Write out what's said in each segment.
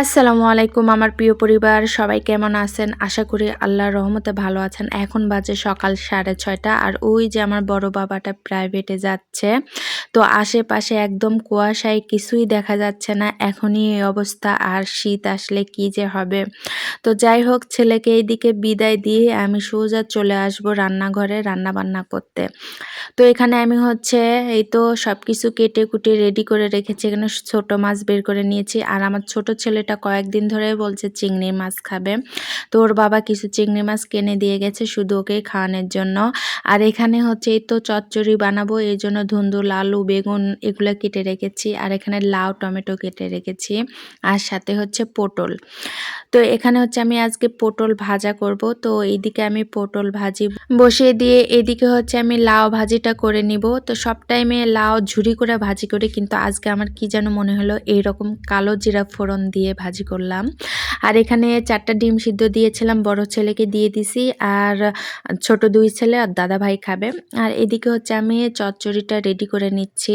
আসসালামু আলাইকুম, আমার প্রিয় পরিবার। সবাই কেমন আছেন? আশা করি আল্লাহর রহমতে ভালো আছেন। এখন বাজে সকাল সাড়ে ছয়টা আর ওই যে আমার বড় বাবাটা প্রাইভেটে যাচ্ছে। তো আশেপাশে একদম কুয়াশায় কিছুই দেখা যাচ্ছে না, এখনই এই অবস্থা। আর শীত আসলে কি যে হবে। তো যাই হোক, ছেলেকে এইদিকে বিদায় দিয়ে আমি সোজা চলে আসব রান্নাঘরে রান্না বান্না করতে। তো এখানে আমি হচ্ছে এই তো সব কিছু কেটে কুটে রেডি করে রেখেছি। এখানে ছোট মাছ বের করে নিয়েছি। আর আমার ছোট ছেলেটা কয়েকদিন ধরে বলছে চিংড়ি মাছ খাবে। তো ওর বাবা কিছু চিংড়ি মাছ কিনে দিয়ে গেছে শুধু ওকে খাওয়ানোর জন্য। আর এখানে হচ্ছে এই তো চচ্চড়ি বানাবো, এই জন্য ধুন্দুল, আলু বেগুন এগুলো কেটে রেখেছি, আর এখানে লাউ, টমেটো কেটে রেখেছি, আর সাথে হচ্ছে পটল। তো এখানে হচ্ছে আমি আজকে পটল ভাজা করব, তো এইদিকে আমি পটল ভাজি বসিয়ে দিয়ে এদিকে হচ্ছে আমি লাউ ভাজিটা করে নিব। তো সব টাইমে লাউ ঝুরি করে ভাজি করি, কিন্তু আজকে আমার কি যেন মনে হলো, এইরকম কালো জিরা ফোড়ন দিয়ে ভাজি করলাম। আর এখানে চারটা ডিম সিদ্ধ দিয়েছিলাম, বড় ছেলেকে দিয়ে দিছি আর ছোট দুই ছেলে আর দাদা ভাই খাবে। আর এদিকে হচ্ছে আমি চচ্চড়িটা রেডি করে নিচ্ছি।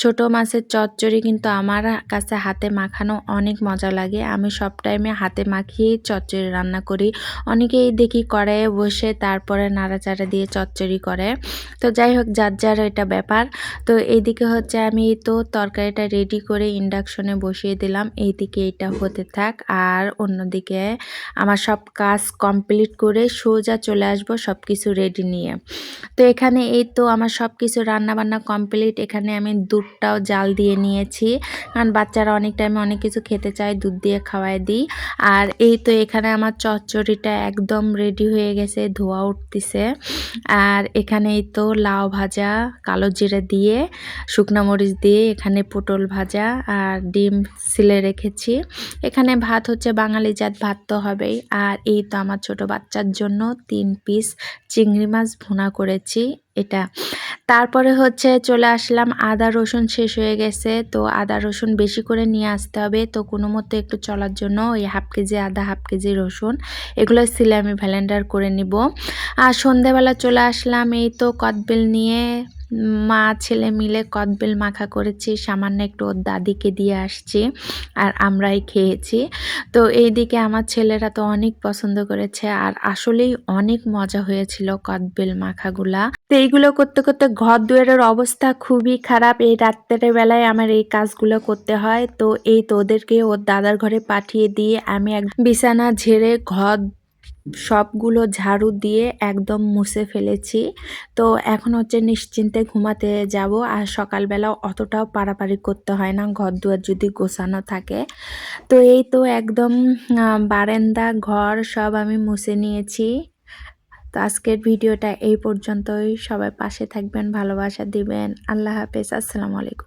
ছোট মাছের চচ্চড়ি কিন্তু আমার কাছে হাতে মাখানো অনেক মজা লাগে। আমি সব টাইমে হাতে মাখিয়ে চচ্চড়ি রান্না করি। অনেকেই দেখি কড়াইয়ে বসে তারপরে নাড়াচাড়া দিয়ে চচ্চড়ি করে। তো যাই হোক, যার যার এটা ব্যাপার। তো এইদিকে হচ্ছে আমি তো তরকারিটা রেডি করে ইন্ডাকশনে বসিয়ে দিলাম। এইদিকে এটা হতে থাক। আর অন্যদিকে আমার সব কাজ কমপ্লিট করে সোজা চলে আসব সব কিছু রেডি নিয়ে। তো এখানে এই তো আমার সব কিছু রান্নাবান্না কমপ্লিট। এখানে আমি দুধটাও জাল দিয়ে নিয়েছি। কারণ বাচ্চারা অনেক টাইমে অনেক কিছু খেতে চায়, দুধ দিয়ে খাওয়াই দিই। আর এই তো এখানে আমার চচ্চড়িটা একদম রেডি হয়ে গেছে, ধোয়া উঠতেছে। আর এখানে এই তো লাউ ভাজা, কালো জিরে দিয়ে, শুকনো মরিচ দিয়ে এখানে পটল ভাজা আর ডিম সিলে রেখেছি। এখানে ভাত হচ্ছে বাঙালি জাত ভাত তো হবেই। আর এই তো আমার ছোট বাচ্চার জন্য তিন পিস চিংড়ি মাছ ভুনা করেছি, এটা। তারপরে হচ্ছে চলে আসলাম, আদা রসুন শেষ হয়ে গেছে, তো আদা রসুন বেশি করে নিয়ে আসতে হবে। তো কোনো মতো একটু চলার জন্য ওই হাফ কেজি আদা, হাফ কেজি রসুন, এগুলো সিলে আমি ভ্যালেন্ডার করে নিব। আর সন্ধেবেলা চলে আসলাম এই তো কদবেল নিয়ে মা, ছেলে মিলে কদবেল মাখা করেছি, সামান্য একটু ওর দাদিকে দিয়ে আসছি আর আমরাই খেয়েছি। তো এইদিকে আমার ছেলেরা তো অনেক পছন্দ করেছে আর আসলেই অনেক মজা হয়েছিল কদবেল মাখাগুলা। তো এইগুলো করতে করতে ঘর দুয়ারের অবস্থা খুবই খারাপ। এই রাত্রের বেলায় আমার এই কাজগুলো করতে হয়। তো এই তোদেরকে ওর দাদার ঘরে পাঠিয়ে দিয়ে আমি এক বিছানা ঝেড়ে ঘর সবগুলো ঝাড়ু দিয়ে একদম মুছে ফেলেছি। তো এখন হচ্ছে নিশ্চিন্তে ঘুমাতে যাব। আর সকালবেলা অতটাও পারাপারি করতে হয় না ঘর দুয়ার যদি গোছানো থাকে। তো এই তো একদম বারান্দা, ঘর সব আমি মুছে নিয়েছি। তো আজকের ভিডিওটা এই পর্যন্তই। সবাই পাশে থাকবেন, ভালোবাসা দিবেন। আল্লাহ হাফেজ। আসসালামু আলাইকুম।